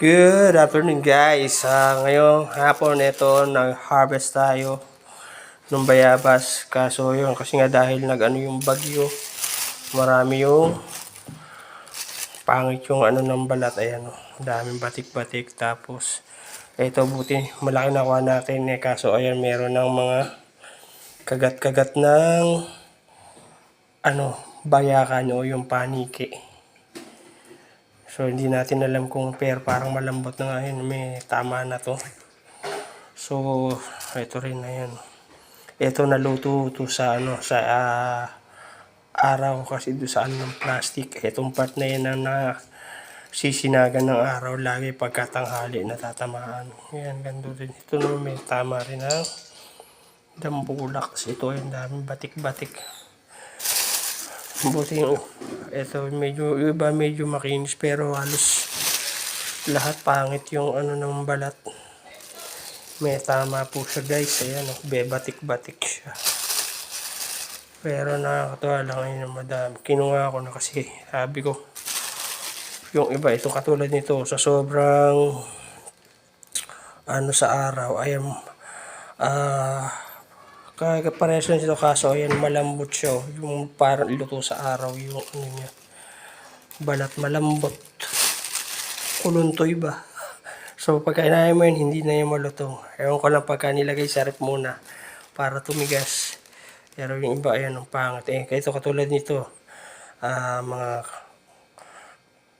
Good afternoon guys. Ah, ngayong hapon ito nag-harvest tayo ng bayabas. Kaso yun kasi nga dahil nag-ano yung bagyo, marami yung pangit yung ano ng balat. Ayan o, daming batik-batik. Tapos ito buti malaki nakuha natin eh. Kaso ayan meron ng mga kagat-kagat ng ano bayakan o yung paniki. So, hindi natin alam kung pair. Parang malambot na nga. May tama na to. So, ito rin na yun. Ito naluto to sa ano, sa ah, araw kasi doon sa ano ng plastic. Itong part na yun ang na sisinagan ng araw lagi pagkatanghali natatamaan. Yan, ganda rin. Ito naman may tama rin ang dambulak. Ito yung daming batik-batik. Buti yung ito medyo iba medyo makinis pero halos lahat pangit yung ano ng balat. May tama po siya guys. Ayan o, bebatik-batik siya. Pero nakakatawa lang yun ng madami. Kinuha ko na kasi sabi ko yung iba ito katulad nito sa sobrang ano sa araw ay ah kaya parehas lang dito kaso ayan malambot siya oh. yung parang luto sa araw yung ano niya. Balat malambot. Kuluntoy ba? So pagka inahin mo yun hindi na yung malutong ewan ko lang pagka nilagay sa rep muna para tumigas. Pero yung iba ayan ang pangat. Eh ito katulad nito ah mga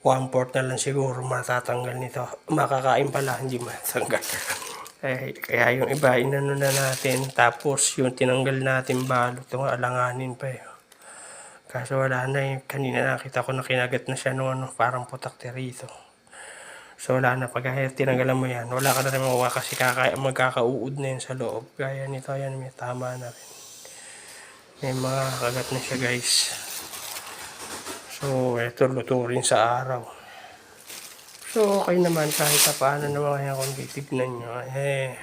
one fourth na lang siguro matatanggal nito. Makakain pala hindi matatanggal eh, kaya yung iba, inano na natin. Tapos yung tinanggal natin balot, yung alanganin pa eh. Kaso wala na eh. Kanina nakita ko na kinagat na siya no, ano, parang putak rito. So wala na. Pag tinanggalan mo yan, wala ka na rin makuha kasi kaka, magkakauud na yun sa loob. Gaya nito, yan, may tama na rin. May mga kagat na siya guys. So, eto luto rin sa araw. So, okay naman kahit pa paano naman kaya kung titignan nyo. Eh,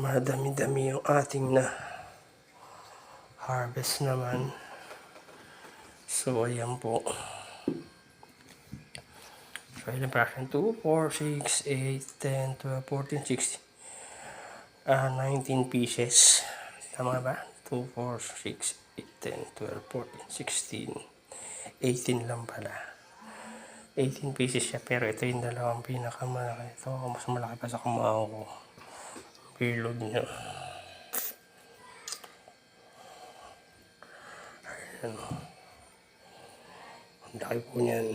madami-dami yung ating na harvest naman. So, ayan po. So, ilan rin? 2, 4, 6, 8, 10, 12, 14, 16. Ah, 19 pieces. Tama ba? 2, 4, 6, 8, 10, 12, 14, 16. 18 lang pala. 18 pieces siya pero ito yung dalawang pinakamalaki ito mas malaki pa sa kumao ko payload niya ayan ang laki po niyan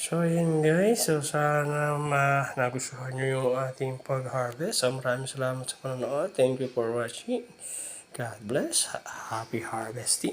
So, yun guys. So, sana ma nagustuhan nyo yung ating pag-harvest. So, maraming salamat sa panonood. Thank you for watching. God bless. Happy harvesting.